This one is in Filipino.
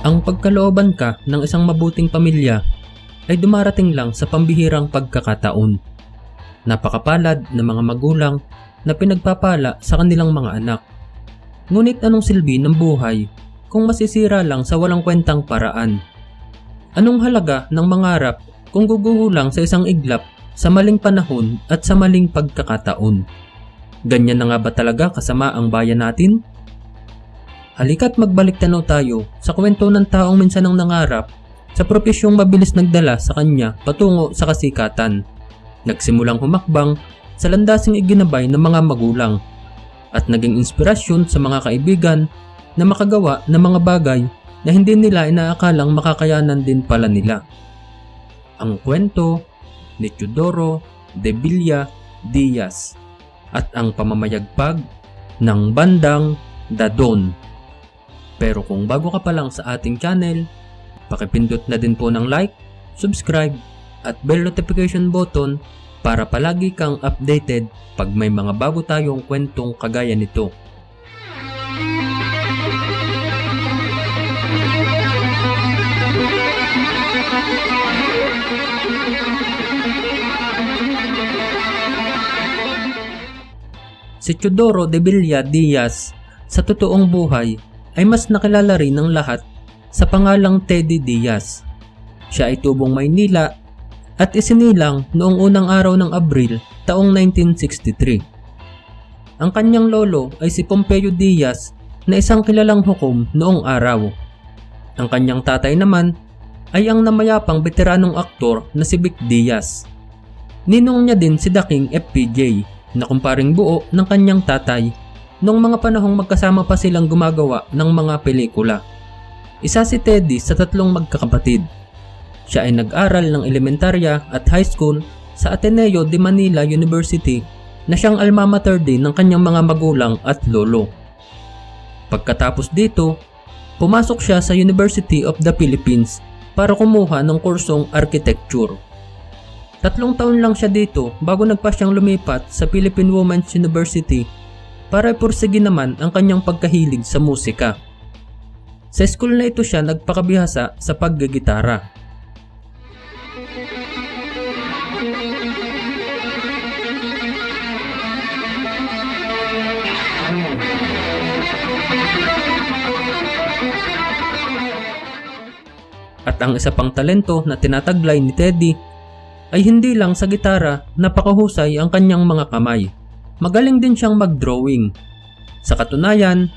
Ang pagkalooban ka ng isang mabuting pamilya ay dumarating lang sa pambihirang pagkakataon. Napakapalad na mga magulang na pinagpapala sa kanilang mga anak. Ngunit anong silbi ng buhay kung masisira lang sa walang kwentang paraan? Anong halaga ng mangarap kung guguho lang sa isang iglap sa maling panahon at sa maling pagkakataon? Ganyan na nga ba talaga kasama ang bayan natin? Halika't magbalik tanaw tayo sa kwento ng taong minsan ang nangarap sa propesyong mabilis nagdala sa kanya patungo sa kasikatan. Nagsimulang humakbang sa landasing iginabay ng mga magulang at naging inspirasyon sa mga kaibigan na makagawa ng mga bagay na hindi nila inaakalang makakayanan din pala nila. Ang kwento ni Teodoro de Villa Diaz at ang pamamayagpag ng bandang Dadon. Pero kung bago ka pa lang sa ating channel, pakipindot na din po ng like, subscribe, at bell notification button para palagi kang updated pag may mga bago tayong kwentong kagaya nito. Si Teodoro de Villa Diaz sa totoong buhay ay mas nakilala rin ng lahat sa pangalang Teddy Diaz. Siya ay tubong Maynila at isinilang noong unang araw ng Abril taong 1963. Ang kanyang lolo ay si Pompeo Diaz na isang kilalang hukom noong araw. Ang kanyang tatay naman ay ang namayapang veteranong aktor na si Vic Diaz. Ninong niya din si Daking FPJ na kumparing buo ng kanyang tatay noong mga panahong magkasama pa silang gumagawa ng mga pelikula. Isa si Teddy sa tatlong magkakapatid. Siya ay nag-aral ng elementarya at high school sa Ateneo de Manila University na siyang alma mater din ng kanyang mga magulang at lolo. Pagkatapos dito, pumasok siya sa University of the Philippines para kumuha ng kursong architecture. Tatlong taon lang siya dito bago nagpa siyang lumipat sa Philippine Women's University para ipursige naman ang kanyang pagkahilig sa musika. Sa school na ito siya nagpakabihasa sa paggagitara. At ang isa pang talento na tinataglay ni Teddy ay hindi lang sa gitara napakahusay ang kanyang mga kamay. Magaling din siyang mag-drawing. Sa katunayan,